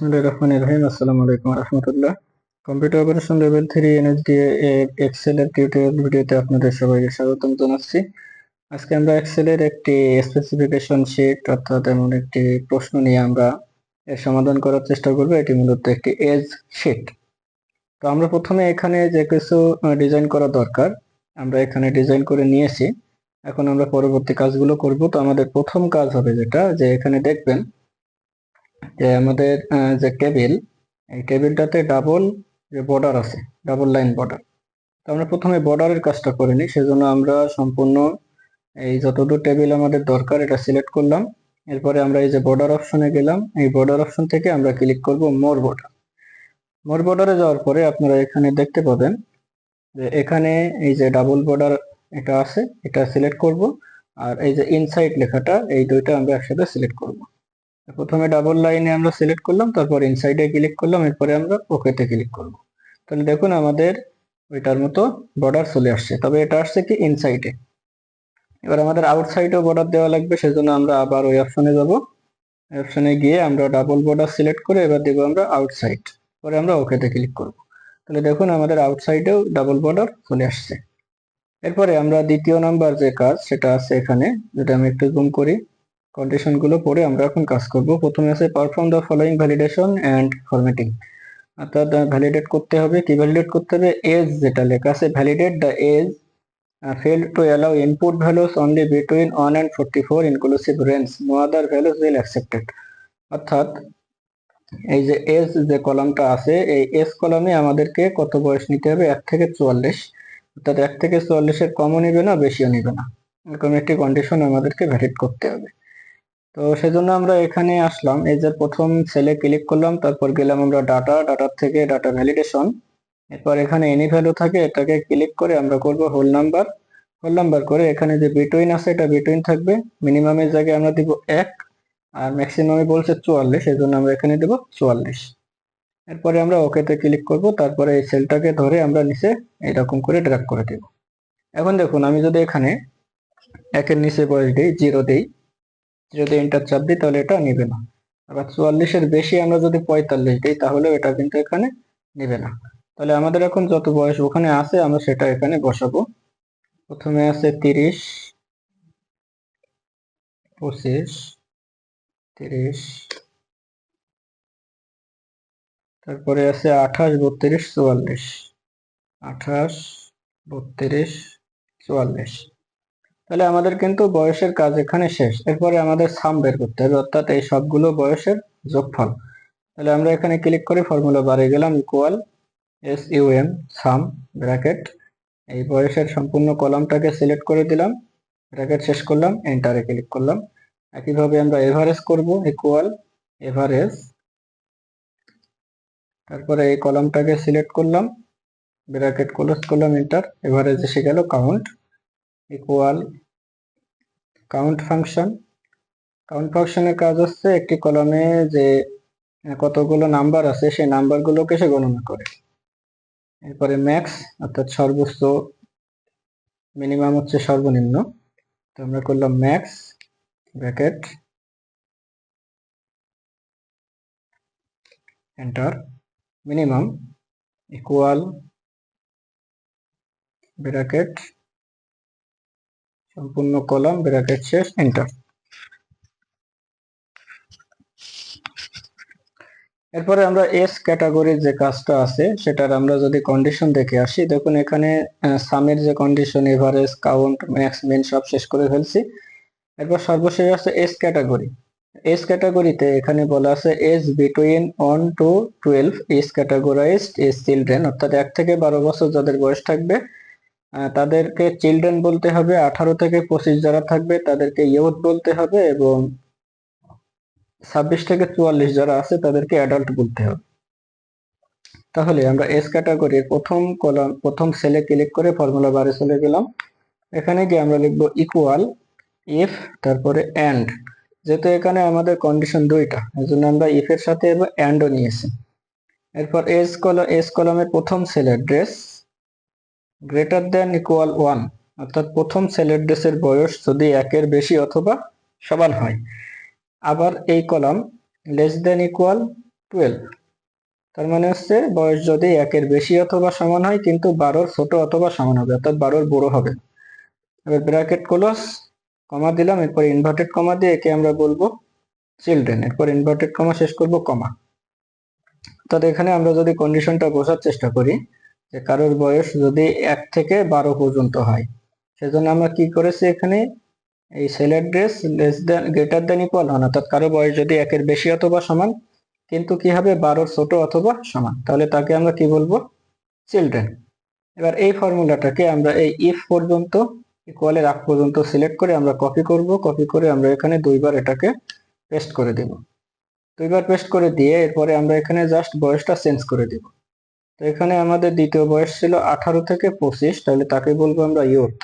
বিসমুল্লাহ রহমান রহিম। আলাইকুম রহমতুল্লাহ। Computer operation level three NSD excel এর টিউটোরিয়াল ভিডিওতে আপনাদের সবাইকে স্বাগতম জানাচ্ছি। আজকে আমরা এক্সেলের একটি স্পেসিফিকেশন শিট অর্থাৎ এমন একটি প্রশ্ন নিয়ে আমরা এর সমাধান করার চেষ্টা করব। এটি মূলত একটি এজ শিট তো আমরা প্রথমে এখানে যে কিছু ডিজাইন করা দরকার, আমরা এখানে ডিজাইন করে নিয়েছি। এখন আমরা পরবর্তী কাজগুলো করব। তো আমাদের প্রথম কাজ হবে যেটা, যে এখানে দেখবেন যে আমাদের যে টেবিল এই টেবিলটাতে ডাবল যে বর্ডার আছে ডাবল লাইন বর্ডার তো আমরা প্রথমে বর্ডারের কাজটা করে নিই, সেজন্য আমরা সম্পূর্ণ এই যতদূর টেবিল আমাদের দরকার, এটা সিলেক্ট করলাম। এরপরে আমরা এই যে বর্ডার অপশনে গেলাম, এই বর্ডার অপশন থেকে আমরা ক্লিক করব মোর বর্ডার মোর বর্ডারে যাওয়ার পরে আপনারা এখানে দেখতে পাবেন যে এখানে এই যে ডাবল বর্ডার এটা আছে, এটা সিলেক্ট করব। আর এই যে ইনসাইড লেখাটা, এই দুইটা আমরা একসাথে সিলেক্ট করব। প্রথমে ডাবল লাইনে আমরা সিলেক্ট করলাম, তারপর ইনসাইডে ক্লিক করলাম, এরপরে আমরা ওকেতে ক্লিক করব। তাহলে দেখুন আমাদের ওইটার মতো বর্ডার চলে আসছে। তবে এটা আসছে কি ইনসাইডে এবার আমাদের আউটসাইডেও বর্ডার দেওয়া লাগবে, সেজন্য আমরা আবার ওই অপশনে যাব। অপশনে গিয়ে আমরা ডাবল বর্ডার সিলেক্ট করে এবার দেবো আমরা আউটসাইড পরে আমরা ওকেতে ক্লিক করব। তাহলে দেখুন আমাদের আউটসাইডেও ডাবল বর্ডার চলে আসছে। এরপরে আমরা দ্বিতীয় নাম্বার যে কাজ, সেটা আছে এখানে। যেটা আমি একটু জুম করি। কন্ডিশনগুলো পরে আমরা এখন কাজ করব। প্রথমে আছে perform the following validation and formatting অর্থাৎ ভ্যালিডেট করতে হবে। কি ভ্যালিডেট করতে হবে? এজ যেটা লেখা আছে validate the age failed to allow input values only between 1 and 44 inclusive range, no other values will accepted অর্থাৎ, এই যে এজ যে কলামটা আছে, এই এজ কলামে আমাদেরকে কত বয়স নিতে হবে? এক থেকে চুয়াল্লিশ। অর্থাৎ, এক থেকে চুয়াল্লিশের কমও নিবে না, বেশিও নিবে না। এরকম একটি কন্ডিশন আমাদেরকে ভ্যালিড করতে হবে। তো সেজন্য আমরা এখানে আসলাম। এই যে প্রথম সেলে ক্লিক করলাম, তারপর গেলাম আমরা ডাটা ডাটার থেকে ডাটা ভ্যালিডেশন এরপর এখানে এনি ভ্যালু থাকে, এটাকে ক্লিক করে আমরা করব হোল নাম্বার হোল নাম্বার করে এখানে যে বিটুইন আছে, এটা বিটুইন থাকবে। মিনিমামের জায়গায় আমরা দিব এক, আর ম্যাক্সিমামে বলছে চুয়াল্লিশ এই জন্য আমরা এখানে দেব চুয়াল্লিশ। এরপরে আমরা ওকেতে ক্লিক করব, তারপরে এই সেলটাকে ধরে আমরা নিচে এরকম করে ড্র্যাগ করে দেব। এখন দেখুন, আমি যদি এখানে একের নিচে বয়স দিই জিরো দিই যদি এন্টার চাপ দিই, তাহলে এটা নেবে না। আবার চুয়াল্লিশের বেশি আমরা যদি পঁয়তাল্লিশ দিই, তাহলে এটা কিন্তু এখানে নেবে না। তাহলে আমাদের এখন যত বয়স ওখানে আছে, আমরা সেটা এখানে বসাবো। প্রথমে আছে তিরিশ, পঁচিশ, তিরিশ, তারপরে আছে আঠাশ, বত্রিশ, চুয়াল্লিশ। আঠাশ, বত্রিশ, চুয়াল্লিশ। তাহলে আমাদের কিন্তু বয়সের কাজ এখানে শেষ। এরপরে আমাদের সাম বের করতে হবে, অর্থাৎ এই সবগুলো বয়সের যোগফল। তাহলে আমরা এখানে ক্লিক করে ফর্মুলা বারে গেলাম equal S U M sum bracket এই বয়সের সম্পূর্ণ কলামটাকে সিলেক্ট করে দিলাম ব্র্যাকেট শেষ করলাম এন্টারে ক্লিক করলাম। একইভাবে আমরা এভারেজ করব ইকুয়াল এভারেজ তারপরে এই কলামটাকে সিলেক্ট করলাম ব্র্যাকেট ক্লোজ করলাম এন্টার এভারেজ এসে গেল count equal count function count ফাংশনের কাজ হচ্ছে একটি কলমে যে কতগুলো নাম্বার আছে, সেই নাম্বারগুলোকে সে গণনা করে। এরপরে ম্যাক্স অর্থাৎ সর্বোচ্চ মিনিমাম হচ্ছে সর্বনিম্ন। তো আমরা করলাম max bracket enter minimum equal bracket সম্পূর্ণ কলাম, ব্র্যাকেট শেষ এন্টার এরপরে আমরা এস ক্যাটাগরির যে কাজটা আছে, সেটার আমরা যদি কন্ডিশন দেখে আসি, দেখুন এখানে সামের যে condition average count max min সব শেষ করে ফেলছি। এরপর সর্বশেষ আছে এস ক্যাটাগরি এস ক্যাটাগরিতে এখানে বলা আছে age between one to twelve is categorized as children অর্থাৎ এক থেকে বারো বছর যাদের বয়স থাকবে তাদেরকে চিলড্রেন বলতে হবে, আঠারো থেকে পঁচিশ যারা থাকবে তাদেরকে ইয়ুথ বলতে হবে এবং ছাব্বিশ থেকে চুয়াল্লিশ যারা আছে তাদেরকে অ্যাডাল্ট বলতে হবে। তাহলে আমরা এস ক্যাটাগরির প্রথম কলাম প্রথম সেলে ক্লিক করে ফর্মুলা বারে চলে গেলাম। এখানে গিয়ে আমরা লিখব ইকুয়াল ইফ তারপরে অ্যান্ড যেহেতু এখানে আমাদের কন্ডিশন দুইটা এই জন্য আমরা ইফ এর সাথে এবার অ্যান্ডও নিয়েছি। এরপর এস কলম এস কলামের প্রথম সেলের address greater than equal one অর্থাৎ প্রথম সেলের ড্রেসের বয়স যদি একের বেশি অথবা সমান হয়। আবার এই column less than equal twelve তার মানে হচ্ছে বয়স যদি একের বেশি অথবা সমান হয়, কিন্তু বারোর ছোট অথবা সমান হবে, অর্থাৎ বারোর বড় হবে। এবার ব্র্যাকেট ক্লোজ কমা দিলাম, এরপর ইনভার্টেড কমা দিয়ে একে আমরা বলব চিলড্রেন এরপর ইনভার্টেড কমা শেষ করব কমা তাহলে এখানে আমরা যদি কন্ডিশনটা বোঝার চেষ্টা করি যে কারোর বয়স যদি এক থেকে বারো পর্যন্ত হয়। সেজন্য আমরা কি করেছি এখানে? এই cell address less than, greater than equal হন অর্থাৎ কারও বয়স যদি একের বেশি অথবা সমান, কিন্তু কি হবে? বারোর ছোট অথবা সমান। তাহলে তাকে আমরা কি বলব? চিলড্রেন। এবার এই ফর্মুলাটাকে আমরা এই ইফ পর্যন্ত ইকুয়ালের আগ পর্যন্ত সিলেক্ট করে আমরা কপি করব। কপি করে আমরা এখানে দুইবার এটাকে পেস্ট করে দেব। দুইবার পেস্ট করে দিয়ে এরপরে আমরা এখানে জাস্ট বয়সটা চেঞ্জ করে দেব। তো এখানে আমাদের দ্বিতীয় বয়স ছিল আঠারো থেকে পঁচিশ, তাহলে তাকে বলব আমরা ইয়ুথ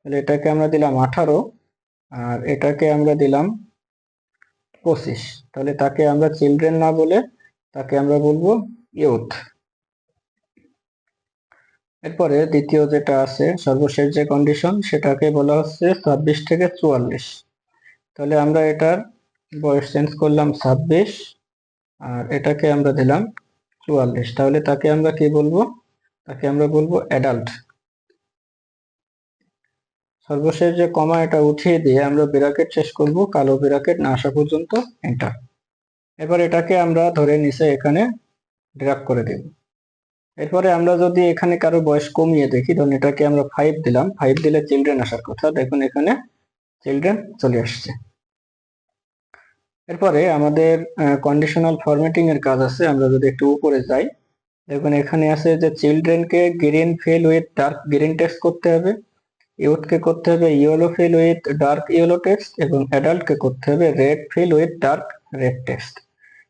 তাহলে এটাকে আমরা দিলাম আঠারো, আর এটাকে আমরা দিলাম পঁচিশ। তাহলে তাকে আমরা চিলড্রেন না বলে তাকে আমরা বলব ইয়ুথ এরপরে দ্বিতীয় যেটা আছে, সর্বশেষ যে কন্ডিশন সেটাকে বলা হচ্ছে ছাব্বিশ থেকে চুয়াল্লিশ। তাহলে আমরা এটার বয়স চেঞ্জ করলাম ছাব্বিশ, আর এটাকে আমরা দিলাম চুয়াল্লিশ। তাহলে তাকে আমরা কি বলব? তাকে আমরা বলব অ্যাডাল্ট সর্বশেষ যে কমা এটা উঠিয়ে দিয়ে আমরা ব্রাকেট শেষ করব, কালো ব্রাকেট না আসা পর্যন্ত এন্টার এবার এটাকে আমরা ধরে নিচে এখানে ড্র্যাগ করে দেব। এরপরে আমরা যদি এখানে কারও বয়স কমিয়ে দেখি, ধরুন এটাকে আমরা ফাইভ দিলাম। ফাইভ দিলে চিলড্রেন আসার কথা। দেখুন এখানে চিলড্রেন চলে আসছে। এরপরে আমাদের কন্ডিশনাল ফরম্যাটিং এর কাজ আছে, আমরা যদি একটু উপরে যাই, দেখুন এখানে আছে যে চিলড্রেনকে green fill with dark green text করতে হবে ইউথকে করতে হবে yellow fill with dark yellow text এবং অ্যাডাল্টকে করতে হবে red fill with dark red text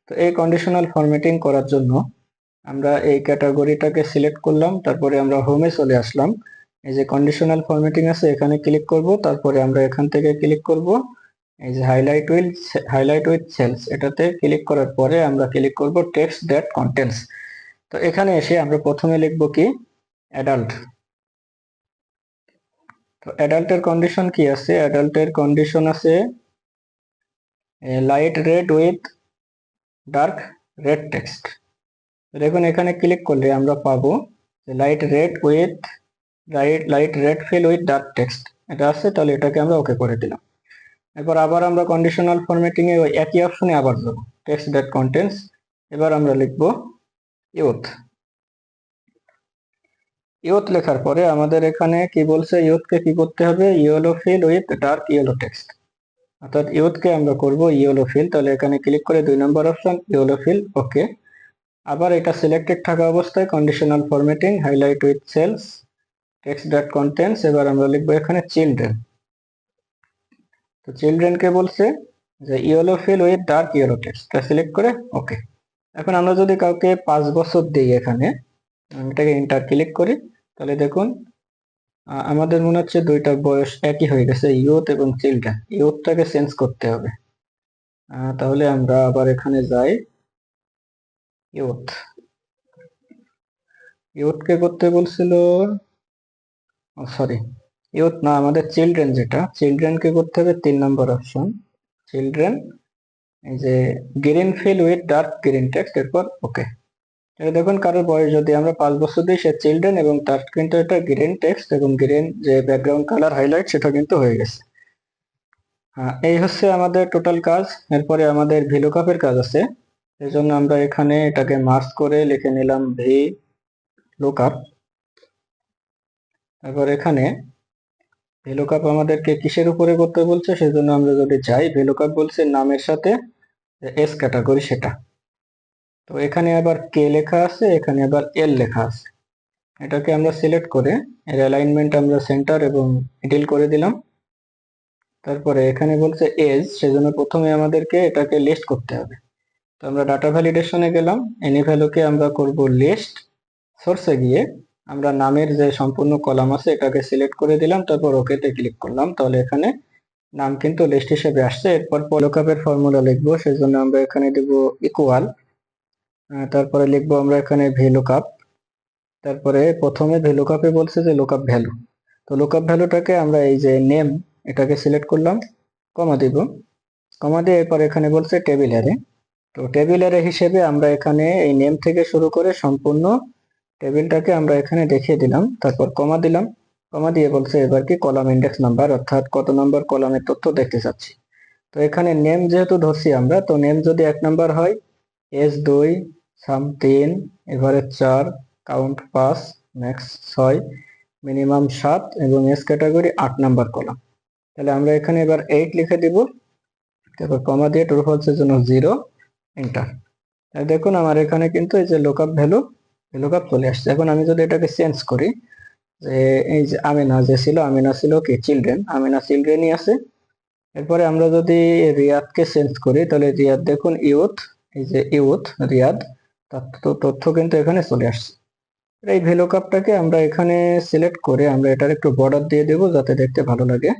তো এই কন্ডিশনাল ফরম্যাটিং করার জন্য আমরা এই ক্যাটাগরিটাকে সিলেক্ট করলাম, তারপরে আমরা হোমে চলে আসলাম। এই যে কন্ডিশনাল ফরম্যাটিং আছে, এখানে ক্লিক করব, তারপরে আমরা এখান থেকে ক্লিক করব। এই যে highlight with highlight with cells এটাতে ক্লিক করার পরে আমরা ক্লিক করব টেক্সট দ্যাট কন্টেন্টস তো এখানে এসে আমরা প্রথমে লিখব কি? অ্যাডাল্ট তো অ্যাডাল্টের কন্ডিশন কি আছে? অ্যাডাল্টের কন্ডিশন আছে light red with dark red text দেখুন এখানে ক্লিক করলে আমরা পাবো light red with light light red fill with dark text এটা আছে, তাহলে এটাকে আমরা ওকে করে দিলাম। এরপর আবার আমরা কন্ডিশনাল ফরম্যাটিং এ ওই একই অপশনে আবার যাব টেক্সট দ্যাট কন্টেন্টস এবার আমরা লিখব ইউথ ইউথ লেখার পরে আমাদের এখানে কি বলছে? ইউথকে কি করতে হবে? Yellow fill with dark yellow text অর্থাৎ ইউথকে আমরা করব ইয়েলো ফিল তাহলে এখানে ক্লিক করে দুই number option yellow fill okay আবার এটা সিলেক্টেড থাকা অবস্থায় conditional formatting highlight with cells text dot contents এবার আমরা লিখব এখানে চিলড্রেন তো চিলড্রেনকে বলছে যে yellow fill with dark yellow text তা সিলেক্ট করে ওকে এখন আমরা যদি কাউকে পাঁচ বছর দিই এখানে এটাকে ইন্টার ক্লিক করি, তাহলে দেখুন আমাদের মনে হচ্ছে দুইটা বয়স একই হয়ে গেছে ইউথ এবং চিলড্রেন ইউথটাকে চেঞ্জ করতে হবে। তাহলে আমরা আবার এখানে যাই ইউথ ইউথকে করতে বলছিল সরি ইউথ না, আমাদের চিলড্রেন যেটা চিলড্রেনকে করতে হবে তিন নম্বর অপশন চিলড্রেন এই যে green fill with dark green text এরপর ওকে এটা দেখুন কারোর বয়স যদি আমরা পাঁচ বছর দিই, সে চিলড্রেন এবং তার কিন্তু এটা গ্রিন টেক্সট এবং গ্রিন যে ব্যাকগ্রাউন্ড কালার হাইলাইট সেটা কিন্তু হয়ে গেছে। হ্যাঁ এই হচ্ছে আমাদের টোটাল কাজ। এরপরে আমাদের ভিলুকাপের কাজ আছে। এই জন্য আমরা এখানে এটাকে মার্চ করে লিখে নিলাম ভি লুকআপ তারপর এখানে ভেলুকাপ আমাদেরকে কিসের উপরে করতে বলছে? সেজন্য আমরা যদি চাই ভেলুকাপ বলছে নামের সাথে এস ক্যাটাগরি সেটা। তো এখানে আবার কে লেখা আছে, এখানে আবার এল লেখা আছে। এটাকে আমরা সিলেক্ট করে এর অ্যালাইনমেন্ট আমরা সেন্টার এবং মিডিল করে দিলাম। তারপরে এখানে বলছে এজ সেজন্য প্রথমে আমাদেরকে এটাকে লিস্ট করতে হবে। তো আমরা ডাটা ভ্যালিডেশনে গেলাম। এনি ভ্যালুকে আমরা করব লিস্ট সোর্সে গিয়ে আমরা নামের যে সম্পূর্ণ কলাম আছে, এটাকে সিলেক্ট করে দিলাম, তারপর ওকেতে ক্লিক করলাম। তাহলে এখানে নাম কিন্তু লিস্ট হিসেবে আসছে। এরপর লোকআপের ফর্মুলা লিখব, সেজন্য আমরা এখানে দেব ইকুয়াল তারপরে লিখব আমরা এখানে ভ্যালুকাপ তারপরে প্রথমে ভ্যালুকাপে বলছে যে লোকআপ ভ্যালু তো লোকআপ ভ্যালুটাকে আমরা এই যে নেম এটাকে সিলেক্ট করলাম কমা দিব। কমা দিয়ে এরপর এখানে বলছে টেবিল অ্যারে তো টেবিলের হিসেবে আমরা এখানে এই নেম থেকে শুরু করে সম্পূর্ণ টেবিলটাকে আমরা এখানে দেখিয়ে দিলাম, তারপর কমা দিলাম। কমা দিয়ে বলছে এবার কি কলাম ইন্ডেক্স নাম্বার অর্থাৎ কত নম্বর কলামের তথ্য দেখতে চাচ্ছি। তো এখানে নেম যেহেতু ধরছি আমরা, তো নেম যদি এক নাম্বার হয় এস দুই সাম তিন এবারে চার কাউন্ট পাঁচ ম্যাক্স ছয় মিনিমাম সাত এবং এস ক্যাটাগরি আট নাম্বার কলাম। তাহলে আমরা এখানে এবার এইট লিখে দিব। তারপর কমা দিয়ে ট্রু ফলসের জন্য জিরো এন্টার দেখুন আমার এখানে কিন্তু এই যে লোকআপ ভ্যালু লোকআপ চলে আসছে? এখন আমি যদি এটাকে চেঞ্জ করি, যে এই যে আমিনা যে ছিল, আমিনা ছিল কি? চিলড্রেন আমিনা চিলড্রেনই আছে। এরপরে আমরা যদি রিয়াদকে চেঞ্জ করি, তাহলে রিয়াদ দেখুন ইউথ, এই যে ইউথ, রিয়াদ, তার তথ্য কিন্তু এখানে চলে আসছে। এই ভ্যালু কাপটাকে আমরা এখানে সিলেক্ট করে আমরা এটার একটু বর্ডার দিয়ে দেব, যাতে দেখতে ভালো লাগে।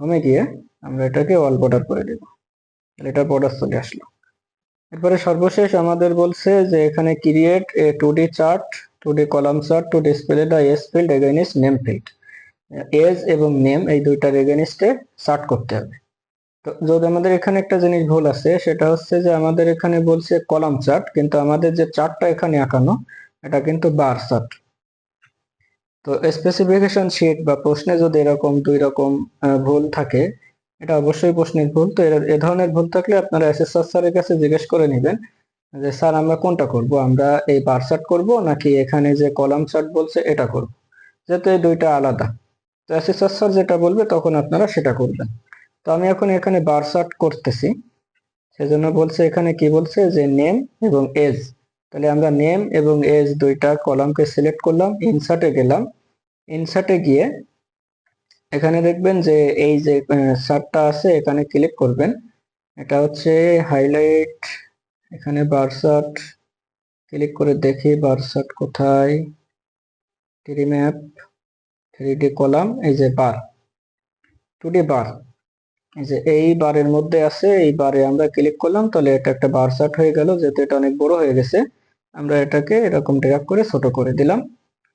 হোমে গিয়ে আমরা এটাকে অল বর্ডার করে দেব। এটার বর্ডার চলে আসলো। এরপরে সর্বশেষ আমাদের বলছে যে এখানে create a two D chart two D column chart to display the age field against name field age এবং নেম এই দুইটার এগেনিস্টে চার্ট করতে হবে। তো যদি আমাদের এখানে একটা জিনিস ভুল আছে, সেটা হচ্ছে যে আমাদের এখানে বলছে কলাম চার্ট কিন্তু আমাদের যে চার্টটা এখানে আঁকানো, এটা কিন্তু বার চার্ট তো স্পেসিফিকেশন শিট বা প্রশ্নে যদি এরকম দুই রকম ভুল থাকে এটা অবশ্যই প্রশ্নের ভুল। তো এ ধরনের ভুল থাকলে আপনারা এস এস এসএসআর স্যারের কাছে জিজ্ঞেস করে নেবেন যে, স্যার, আমরা কোনটা করব? আমরা এই বার চার্ট করব নাকি এখানে যে কলাম চার্ট বলছে এটা করব? যেহেতু এই দুইটা আলাদা। তো এসএসআর স্যার যেটা বলবে তখন আপনারা সেটা করবেন। তো আমি এখন এখানে বার চার্ট করতেছি। সেজন্য বলছে এখানে কি বলছে? যে নেম এবং এজ তাহলে আমরা নেম এবং এজ দুইটা কলামকে সিলেক্ট করলাম ইনসার্টে গেলাম। ইনসার্টে গিয়ে এখানে দেখবেন যে এই যে সারটা আছে, এখানে ক্লিক করবেন। এটা হচ্ছে হাইলাইট এখানে বারসাট ক্লিক করে দেখি বারসাট কোথায়। Three map three D column এই যে বার টু ডি বার এই যে এই বারের মধ্যে আছে, এই বারে আমরা ক্লিক করলাম, তাহলে এটা একটা বার চার্ট হয়ে গেল, যেহেতু এটা অনেক বড় হয়ে গেছে। আমরা এটাকে এরকম ড্র্যাগ করে ছোট করে দিলাম।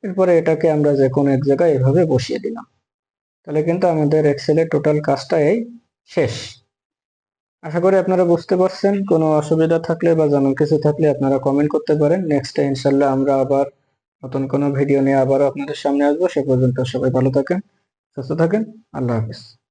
এরপরে এটাকে আমরা যে কোনো এক জায়গায় এভাবে বসিয়ে দিলাম। তাহলে কিন্তু আমাদের এক্সেলের টোটাল কাজটা এই শেষ। আশা করি আপনারা বুঝতে পারছেন, কোনো অসুবিধা থাকলে বা জানার কিছু থাকলে আপনারা কমেন্ট করতে পারেন। নেক্সট ইনশাল্লাহ আমরা আবার নতুন কোনো ভিডিও নিয়ে আবারও আপনাদের সামনে আসব। সে পর্যন্ত সবাই ভালো থাকেন, সুস্থ থাকেন। আল্লাহ হাফিজ।